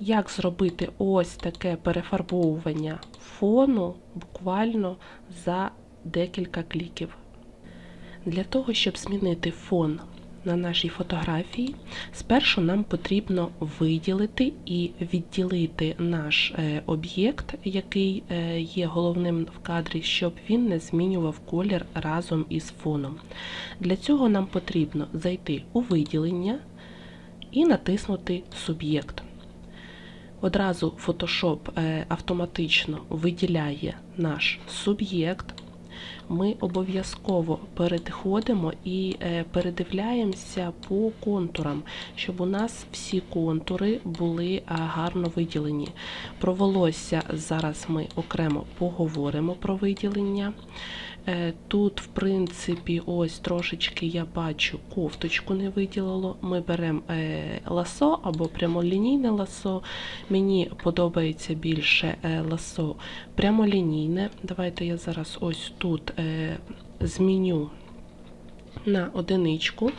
як зробити ось таке перефарбовування фону буквально за декілька кліків. Для того, щоб змінити фон на нашій фотографії, спершу нам потрібно виділити і відділити наш е, об'єкт, який е, є головним в кадрі, щоб він не змінював колір разом із фоном. Для цього нам потрібно зайти у виділення і натиснути Суб'єкт. Одразу Photoshop е, автоматично виділяє наш суб'єкт. Ми обов'язково переходимо і е, передивляємося по контурам, щоб у нас всі контури були гарно виділені. Про волосся зараз ми окремо поговоримо про виділення. Е, Тут, в принципі, ось трошечки я бачу кофточку не виділило. Ми беремо е, ласо або прямолінійне ласо. Мені подобається більше е, ласо прямолінійне. Давайте я зараз ось тут е, зміню на одиничку,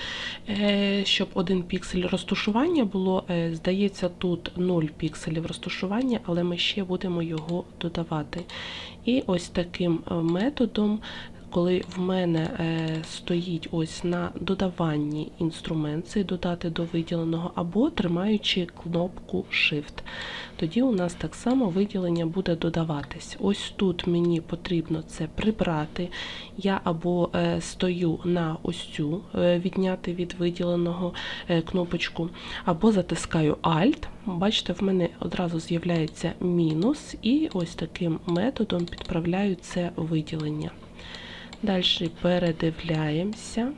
е, щоб один піксель розташування було. Е, Здається, тут 0 пікселів розташування, але ми ще будемо його додавати. І ось таким е, методом, коли в мене е, стоїть ось на додаванні інструмент, цей додати до виділеного, або тримаючи кнопку Shift. Тоді у нас так само виділення буде додаватись. Ось тут мені потрібно це прибрати. Я або е, стою на ось цю е, відняти від виділеного кнопочку, або затискаю Alt. Бачите, в мене одразу з'являється мінус, і ось таким методом підправляю це виділення. Далі передивляємося.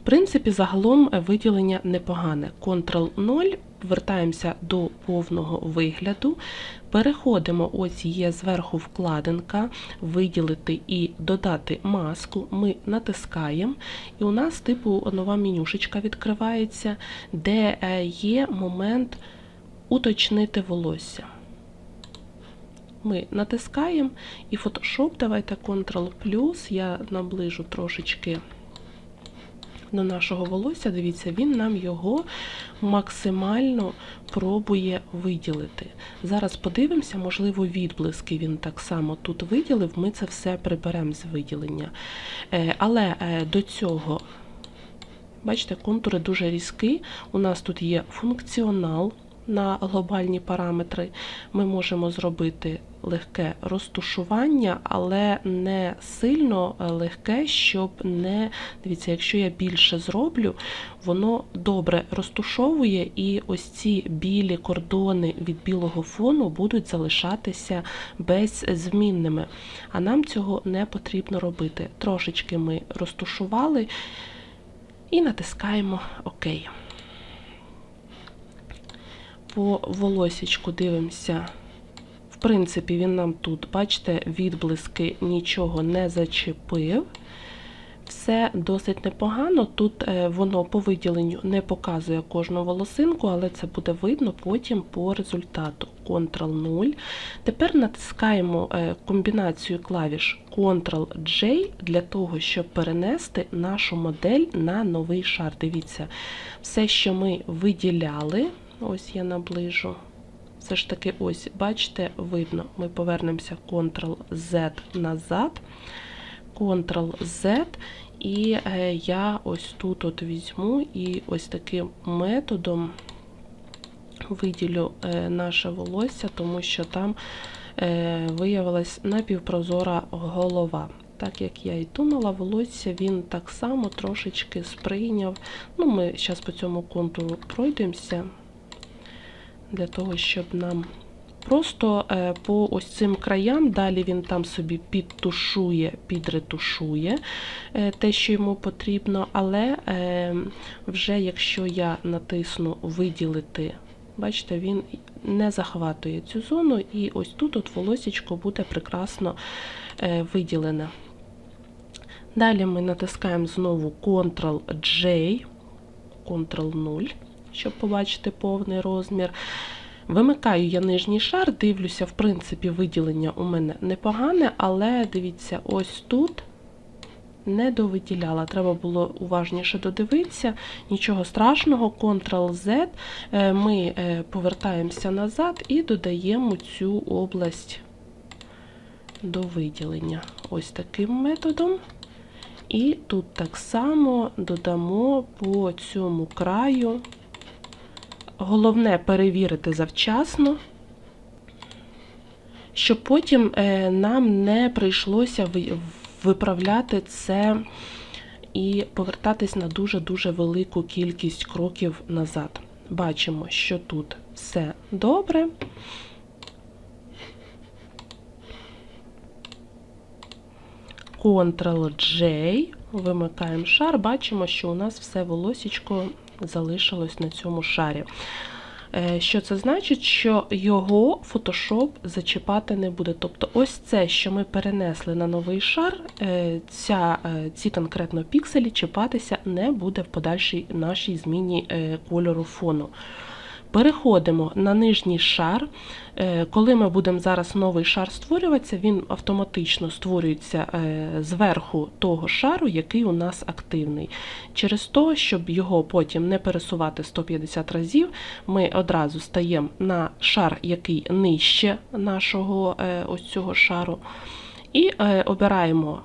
В принципі, загалом е, виділення непогане. Ctrl-0, вертаємося до повного вигляду. Переходимо, ось є зверху вкладинка, виділити і додати маску. Ми натискаємо, і у нас типу нова менюшечка відкривається, де е, є момент уточнити волосся. Ми натискаємо і Photoshop, давайте Ctrl+, я наближу трошечки до нашого волосся, дивіться, він нам його максимально пробує виділити. Зараз подивимося, можливо, відблиски він так само тут виділив, ми це все приберемо з виділення. Е, Але е, до цього, бачите, контури дуже різкі. У нас тут є функціонал на глобальні параметри. Ми можемо зробити легке розтушування, але не сильно легке, щоб не дивіться, якщо я більше зроблю, воно добре розтушовує, і ось ці білі кордони від білого фону будуть залишатися беззмінними. А нам цього не потрібно робити. Трошечки ми розтушували і натискаємо ОК. По волосічку дивимося. В принципі, він нам тут, бачите, відблиски нічого не зачепив. Все досить непогано. Тут е, воно по виділенню не показує кожну волосинку, але це буде видно потім по результату. Ctrl-0. Тепер натискаємо е, комбінацію клавіш Ctrl-J для того, щоб перенести нашу модель на новий шар. Дивіться, все, що ми виділяли. Ось я наближу. Все ж таки, ось, бачите, видно, ми повернемося Ctrl-Z назад, Ctrl-Z, і е, я ось тут от візьму і ось таким методом виділю е, наше волосся, тому що там е, виявилась напівпрозора голова. Так як я і думала, волосся він так само трошечки сприйняв. Ну, Ми зараз по цьому контуру пройдемося для того, щоб нам просто е, по ось цим краям, далі він там собі підтушує, підретушує е, те, що йому потрібно, але е, вже якщо я натисну виділити, бачите, він не захватує цю зону, і ось тут от волосічко буде прекрасно виділене. Далі ми натискаємо знову Ctrl-J, Ctrl-0 щоб побачити повний розмір. Вимикаю я нижній шар, дивлюся, в принципі, виділення у мене непогане, але дивіться, ось тут не довиділяла. Треба було уважніше додивитися. Нічого страшного, Ctrl-Z. Е, Ми е, повертаємося назад і додаємо цю область до виділення. Ось таким методом. І тут так само додамо по цьому краю. Головне перевірити завчасно, щоб потім е, нам не прийшлося виправляти це і повертатись на дуже-дуже велику кількість кроків назад. Бачимо, що тут все добре. Ctrl-J, вимикаємо шар, бачимо, що у нас все волосічко залишилось на цьому шарі. Е, Що це значить? Що його Photoshop зачіпати не буде. Тобто, ось це, що ми перенесли на новий шар, е, ця, е, ці конкретно пікселі чіпатися не буде в подальшій нашій зміні кольору фону. Переходимо на нижній шар. Е, Коли ми будемо зараз новий шар створюватися, він автоматично створюється е, зверху того шару, який у нас активний. Через то, щоб його потім не пересувати 150 разів, ми одразу стаємо на шар, який нижче нашого е, ось цього шару, і обираємо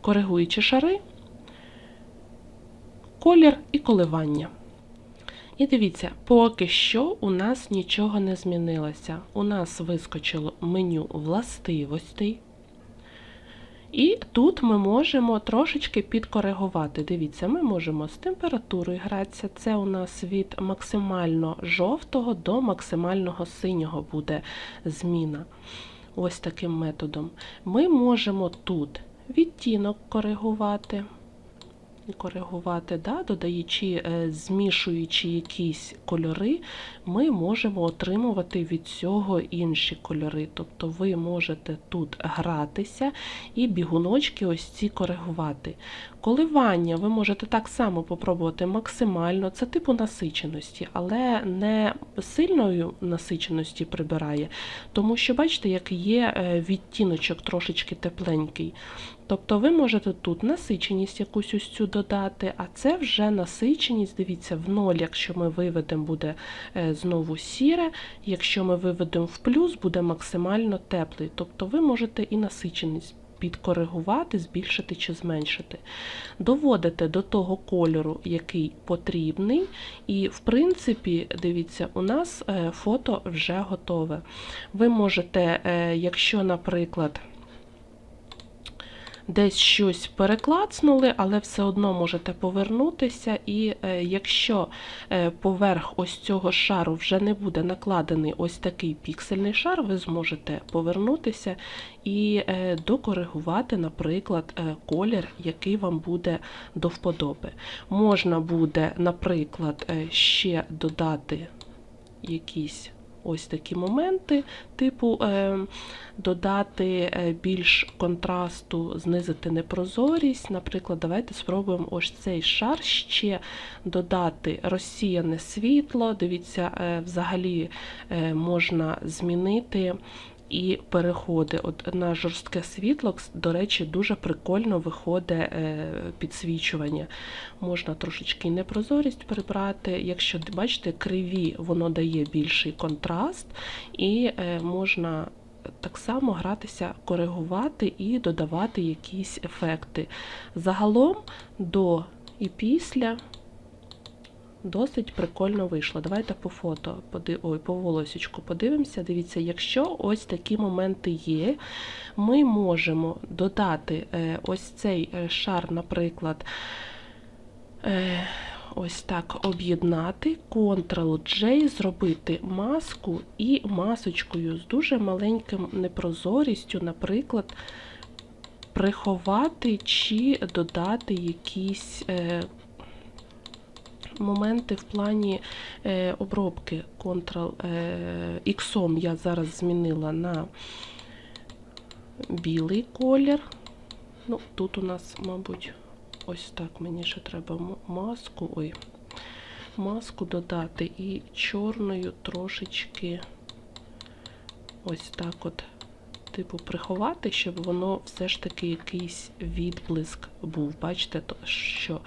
коригуючі шари, колір і коливання. І дивіться, поки що у нас нічого не змінилося. У нас вискочило меню властивостей. І тут ми можемо трошечки підкоригувати. Дивіться, ми можемо з температурою гратися. Це у нас від максимально жовтого до максимального синього буде зміна. Ось таким методом. Ми можемо тут відтінок коригувати коригувати, да, додаючи, е, змішуючи якісь кольори, ми можемо отримувати від цього інші кольори. Тобто ви можете тут гратися і бігуночки ось ці коригувати. Коливання ви можете так само попробувати максимально, це типу насиченості, але не сильною насиченості прибирає, тому що, бачите, як є е, відтіночок трошечки тепленький. Тобто ви можете тут насиченість якусь ось цю додати, а це вже насиченість, дивіться, в ноль, якщо ми виведемо, буде е, знову сіре, якщо ми виведемо в плюс, буде максимально теплий. Тобто ви можете і насиченість підкоригувати, збільшити чи зменшити. Доводите до того кольору, який потрібний, і, в принципі, дивіться, у нас е, фото вже готове. Ви можете, е, якщо, наприклад, десь щось переклацнули, але все одно можете повернутися. І е, якщо е, поверх ось цього шару вже не буде накладений ось такий піксельний шар, ви зможете повернутися і е, докоригувати, наприклад, колір, який вам буде до вподоби. Можна буде, наприклад, ще додати якісь ось такі моменти, типу е, додати е, більш контрасту, знизити непрозорість. Наприклад, давайте спробуємо ось цей шар ще додати розсіяне світло. Дивіться, е, взагалі можна змінити. І переходи От на жорстке світло, до речі, дуже прикольно виходить е, підсвічування. Можна трошечки непрозорість прибрати. Якщо бачите, криві, воно дає більший контраст, і е, можна так само гратися, коригувати і додавати якісь ефекти. Загалом до і після. Досить прикольно вийшло. Давайте по фото, поди... Ой, по волосічку подивимося. Дивіться, якщо ось такі моменти є, ми можемо додати е, ось цей е, шар, наприклад, е, ось так об'єднати, Ctrl-J, зробити маску і масочкою з дуже маленьким непрозорістю, наприклад, приховати чи додати якісь моменти в плані е, обробки Ctrl е, я зараз змінила на білий колір. Ну, Тут у нас, мабуть, ось так мені ще треба маску. Ой, маску додати і чорною трошечки ось так от типу, приховати, щоб воно все ж таки якийсь відблиск був. Бачите, що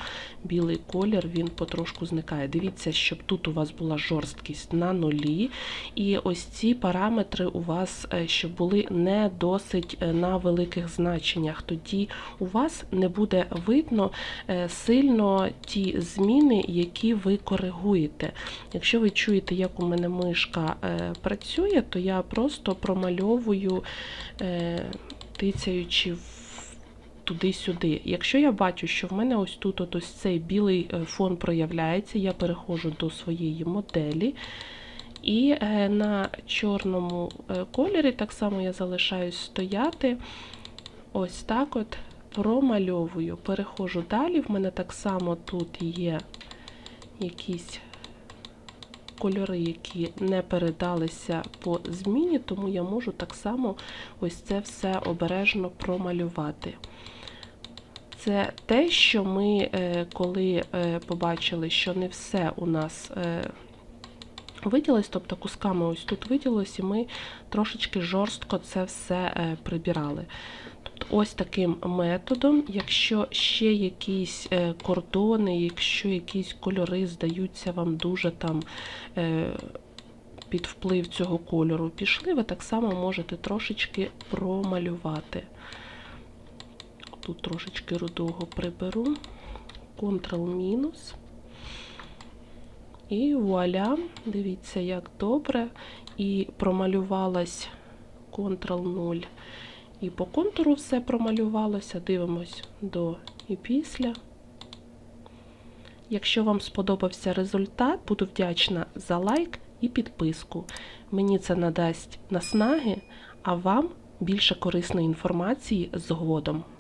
білий колір він потрошку зникає. Дивіться, щоб тут у вас була жорсткість на нулі, і ось ці параметри у вас е, щоб були не досить е, на великих значеннях. Тоді у вас не буде видно е, сильно ті зміни, які ви коригуєте. Якщо ви чуєте, як у мене мишка працює, то я просто промальовую, тицяючи в- туди-сюди. Якщо я бачу, що в мене ось тут ось цей білий е, фон проявляється, я переходжу до своєї моделі. І е, на чорному е, кольорі так само я залишаюсь стояти. Ось так от промальовую. Переходжу далі. В мене так само тут є якісь кольори, які не передалися по зміні, тому я можу так само ось це все обережно промалювати. Це те, що ми, е, коли е, побачили, що не все у нас е, виділось, тобто кусками ось тут виділось, і ми трошечки жорстко це все прибирали. Ось таким методом, якщо ще якісь е, кордони, якщо якісь кольори здаються вам дуже там е, під вплив цього кольору пішли, ви так само можете трошечки промалювати. Тут трошечки рудого приберу, Ctrl-мінус. І вуаля, дивіться, як добре. І промалювалась Ctrl-0. І по контуру все промалювалося. Дивимось до і після. Якщо вам сподобався результат, буду вдячна за лайк і підписку. Мені це надасть наснаги, а вам більше корисної інформації згодом.